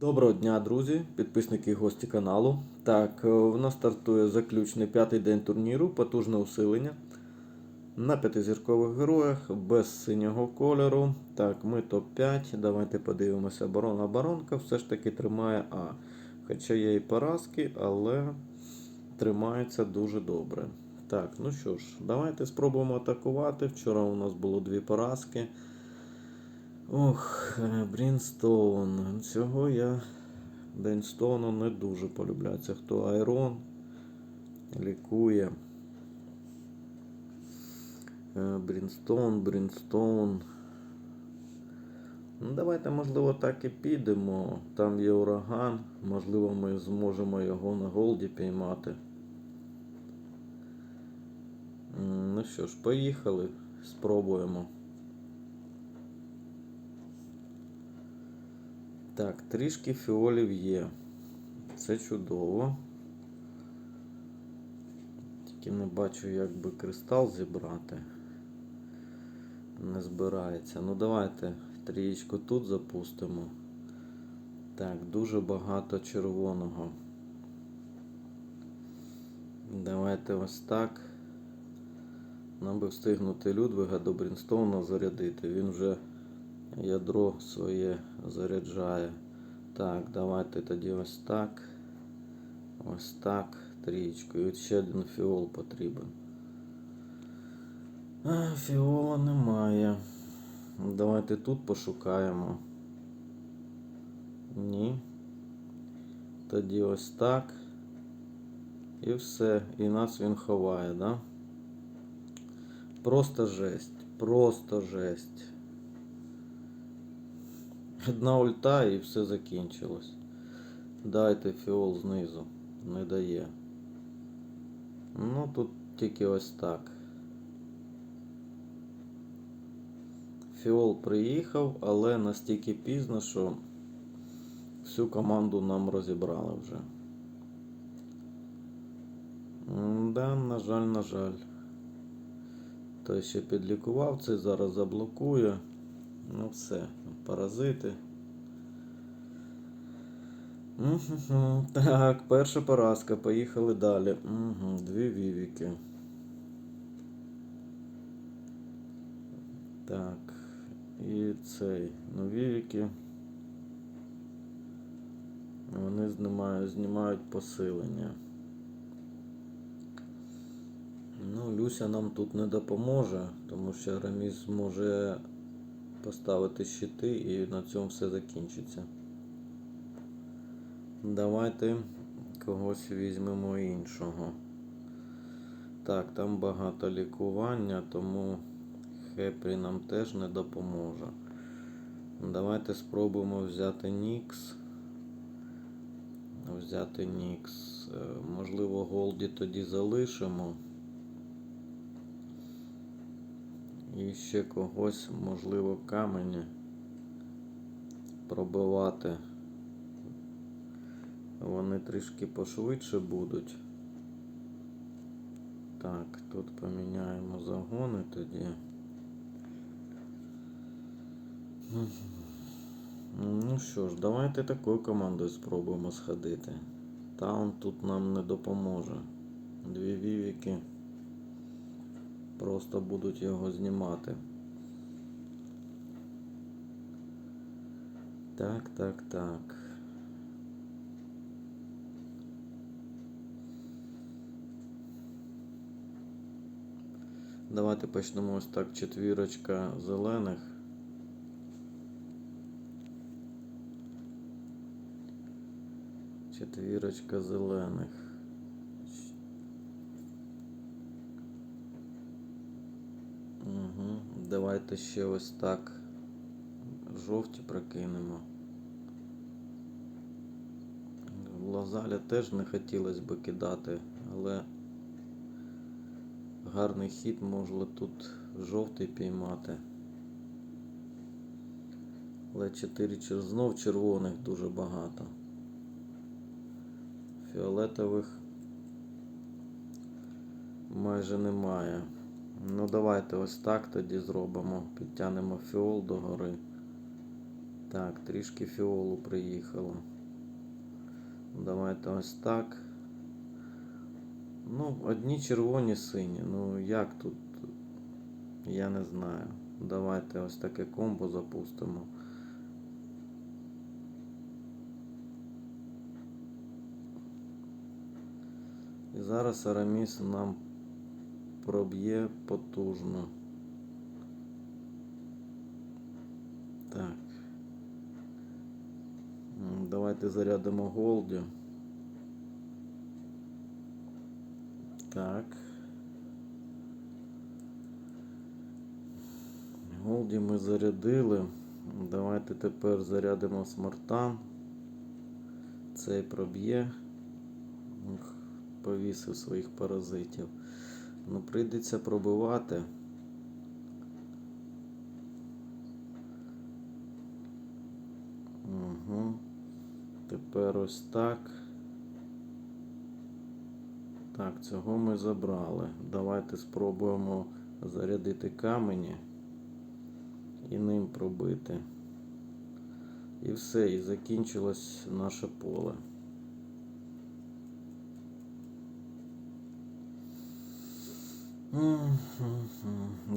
Доброго дня, друзі, підписники і гості каналу. Так, е, в нас стартує заключний п'ятий день турніру, потужне усилення. На п'ятизіркових героях без синього кольору. Так, ми топ-5. Давайте подивимося. Оборона оборонка все ж таки тримає А. Хоча є і поразки, але тримається дуже добре. Так, ну що ж, давайте спробуємо атакувати. Вчора у нас було дві поразки. Ох, Брінстоун. Цього я Брінстоуну не дуже полюбляю. Це хто Айрон лікує. Е, Брінстоун, Брінстоун. Ну, давайте, можливо, так і підемо. Там є ураган. Можливо, ми зможемо його на голді піймати. Ну що ж, поїхали. Спробуємо. Так, трішки фіолів є. Це чудово. Тільки не бачу, як би кристал зібрати. Не збирається. Ну давайте трієчку тут запустимо. Так, дуже багато червоного. Давайте ось так. Нам би встигнути Людвига до Брінстоуна зарядити. Він вже ядро своє заряджає. Так, давайте тоді ось так. Ось так. Трієчку. І ще один фіол потрібен. А, фіола немає. Давайте тут пошукаємо. Ні. Тоді ось так. І все. І нас він ховає, да? Просто жесть. Просто жесть. Одна ульта і все закінчилось. Дайте фіол знизу. Не дає. Ну тут тільки ось так. Фіол приїхав, але настільки пізно, що всю команду нам розібрали вже. Да, на жаль, на жаль. Той ще підлікував, цей зараз заблокує. Ну все, паразити. Так, перша поразка. Поїхали далі. Дві вівіки. Так. І цей. Ну, вівіки. Вони знімають, знімають посилення. Ну, Люся нам тут не допоможе, тому що Раміс може поставити щити і на цьому все закінчиться. Давайте когось візьмемо іншого. Так, там багато лікування, тому Хепрі нам теж не допоможе. Давайте спробуємо взяти Нікс. Взяти Нікс. Е, Можливо, Голді тоді залишимо. І ще когось, можливо, камені пробивати. Вони трішки пошвидше будуть. Так, тут поміняємо загони тоді. Ну що ж, давайте такою командою спробуємо сходити. Таун тут нам не допоможе. Дві вівіки просто будуть його знімати. Так, так, так. Давайте почнемо ось так. Четвірочка зелених. Четвірочка зелених. Угу. Давайте ще ось так. Жовті прокинемо. Лазаля теж не хотілося би кидати, але гарний хід можна тут жовтий піймати. Але 4 чер... знов червоних дуже багато. Фіолетових майже немає. Ну давайте ось так тоді зробимо. Підтягнемо фіол до гори. Так, трішки фіолу приїхало. Давайте ось так. Ну, одні червоні сині. Ну як тут? Я не знаю. Давайте ось таке комбо запустимо. І зараз Араміс нам проб'є потужно. Так. Давайте зарядимо Голді. Так. Голді ми зарядили. Давайте тепер зарядимо смартан. Цей проб'є. Повісив своїх паразитів. Ну, прийдеться пробивати. Угу. Тепер ось так. Так, цього ми забрали. Давайте спробуємо зарядити камені і ним пробити. І все, і закінчилось наше поле.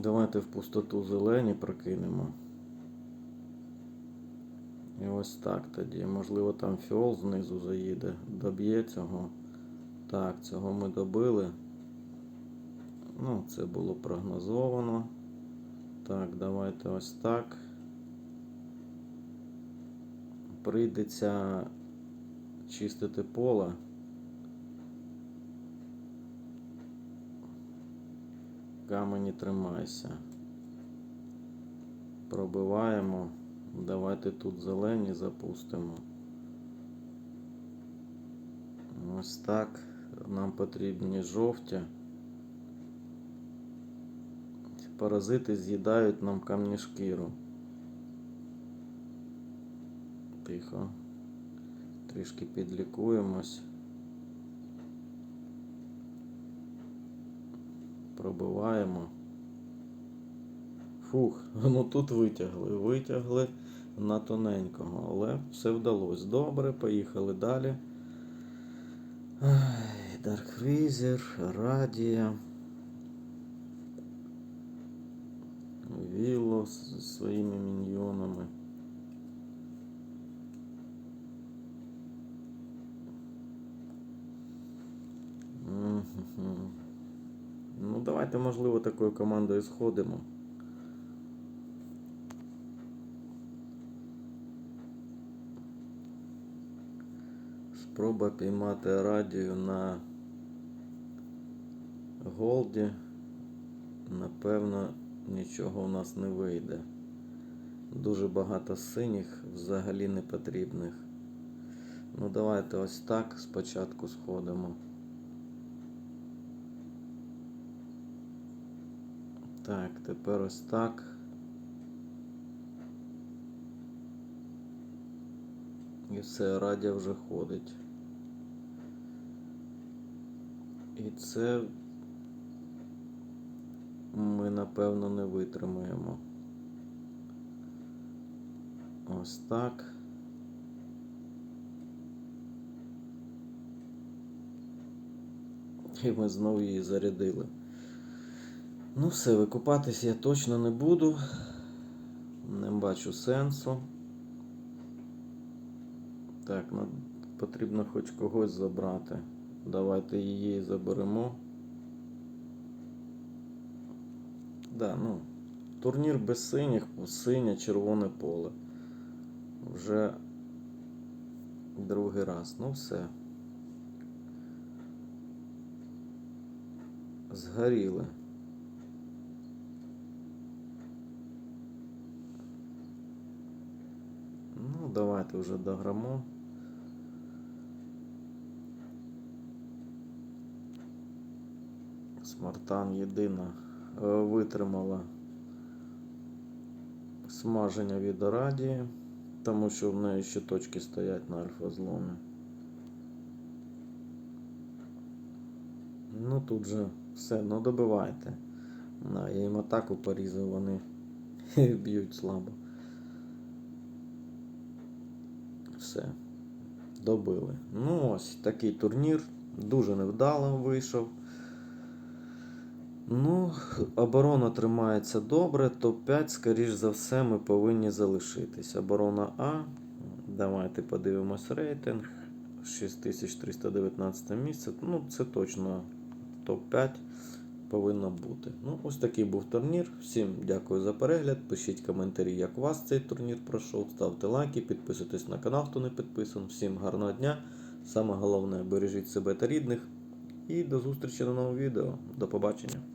Давайте в пустоту зелені прокинемо. І ось так тоді. Можливо, там фіол знизу заїде. Доб'є цього. Так, цього ми добили. Ну, це було прогнозовано. Так, давайте ось так. Прийдеться чистити поле. Камені тримайся. Пробиваємо. Давайте тут зелені запустимо. Ось так. Нам потрібні жовті. Паразити з'їдають нам камні шкіру. Тихо. Трішки підлікуємось. Пробиваємо. Фух, ну тут витягли. Витягли на тоненького, але все вдалося. Добре, поїхали далі. Ай, Dark Freezer, Радія. Вілло зі своїми міньйонами. Мгм. Ну, давайте, можливо, такою командою сходимо. Спроба піймати радію на голді. Напевно, нічого у нас не вийде. Дуже багато синіх взагалі не потрібних. Ну, давайте ось так спочатку сходимо. Так, тепер ось так. І все, радія вже ходить. І це ми напевно не витримаємо. Ось так. І ми знову її зарядили. Ну, все, викупатись я точно не буду. Не бачу сенсу. Так, ну, потрібно хоч когось забрати. Давайте її заберемо. Да, ну, турнір без синіх, синє, червоне поле. Вже другий раз. Ну все. Згоріли. Ну, давайте вже дограмо. Смартан єдина е, витримала смаження від радії, тому що в неї ще точки стоять на альфа-зломі. Ну тут же все, ну добивайте. На, я їм атаку порізав, вони б'ють слабо. Все. Добили. Ну ось такий турнір. Дуже невдало вийшов. Ну, оборона тримається добре. Топ-5, скоріш за все, ми повинні залишитись. Оборона А. Давайте подивимось рейтинг. 6319 місце. Ну, це точно топ-5 повинно бути. Ну, ось такий був турнір. Всім дякую за перегляд. Пишіть коментарі, як у вас цей турнір пройшов. Ставте лайки, підписуйтесь на канал, хто не підписаний. Всім гарного дня. Саме головне, бережіть себе та рідних. І до зустрічі на новому відео. До побачення.